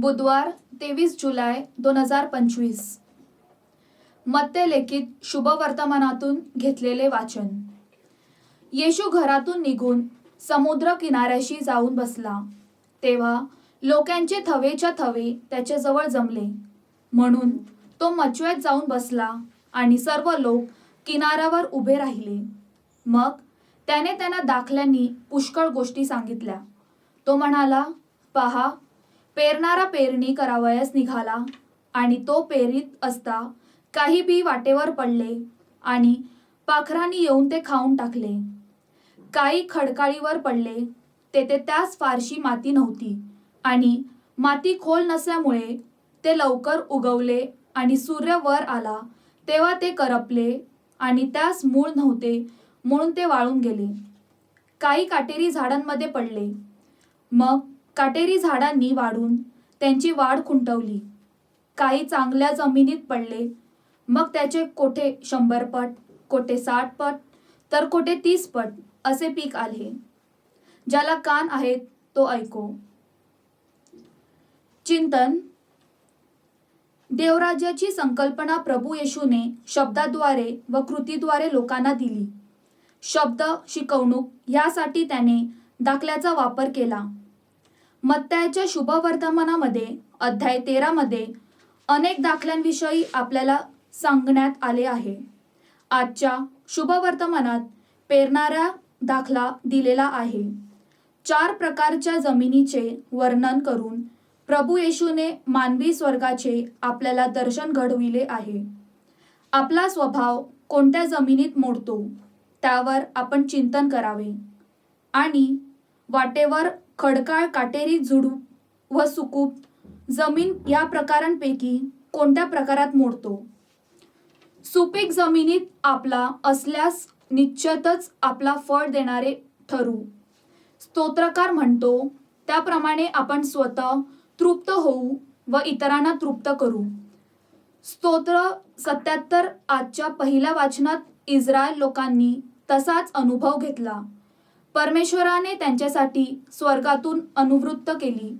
बुधवार तेवीस जुलै दोन हजार पंचवीस. मत्तेलेखित शुभवर्तमानातून घेतलेले वाचन. येशू घरातून निघून समुद्र किनाऱ्याशी जाऊन बसला. तेव्हा लोकांचे थवेच्या थवे त्याच्याजवळ जमले. म्हणून तो मचव्यात जाऊन बसला आणि सर्व लोक किनाऱ्यावर उभे राहिले. मग त्याने त्यांना दाखल्यांनी पुष्कळ गोष्टी सांगितल्या. तो म्हणाला पहा पेरणारा पेरणी करावयास निघाला आणि तो पेरीत असता काही बी वाटेवर पडले आणि पाखरांनी येऊन ते खाऊन टाकले. काही खडकाळीवर पडले तेथे त्यास फारशी माती नव्हती आणि माती खोल नसल्यामुळे ते लवकर उगवले आणि सूर्य वर आला तेव्हा ते करपले आणि त्यास मूळ नव्हते म्हणून ते वाळून गेले. काही काटेरी झाडांमध्ये पडले. मग काटेरी झाडांनी वाढून त्यांची वाढ खुंटवली. काही चांगल्या जमिनीत पडले. मग त्याचे कोठे शंभर पट कोठे साठ पट तर कोठे तीस पट असे पीक आले. ज्याला कान आहेत तो ऐको. चिंतन. देवराज्याची संकल्पना प्रभू येशूने शब्दाद्वारे व कृतीद्वारे लोकांना दिली. शब्द शिकवणूक यासाठी त्याने दाखल्याचा वापर केला. मत्तायाच्या शुभवर्तमानामध्ये अध्याय तेरामध्ये अनेक दाखल्यांविषयी आपल्याला सांगण्यात आले आहे. आजच्या शुभवर्तमानात पेरणाऱ्या दाखला दिलेला आहे. चार प्रकारच्या जमिनीचे वर्णन करून प्रभू येशूने मानवी स्वर्गाचे आपल्याला दर्शन घडविले आहे. आपला स्वभाव कोणत्या जमिनीत मोडतो त्यावर आपण चिंतन करावे. आणि वाटेवर खडकाळ काटेरी झुडूप व सुकूप जमीन या प्रकारांपैकी कोणत्या प्रकारात मोडतो? सुपीक जमिनीत आपला असल्यास निश्चितच आपला फळ देणारे ठरू. स्तोत्रकार म्हणतो त्याप्रमाणे आपण स्वतः तृप्त होऊ व इतरांना तृप्त करू. स्तोत्र सत्याहत्तर आजच्या पहिल्या वाचनात इस्रायल लोकांनी तसाच अनुभव घेतला. परमेश्वराने त्यांच्यासाठी स्वर्गातून अनुवृत्त केली.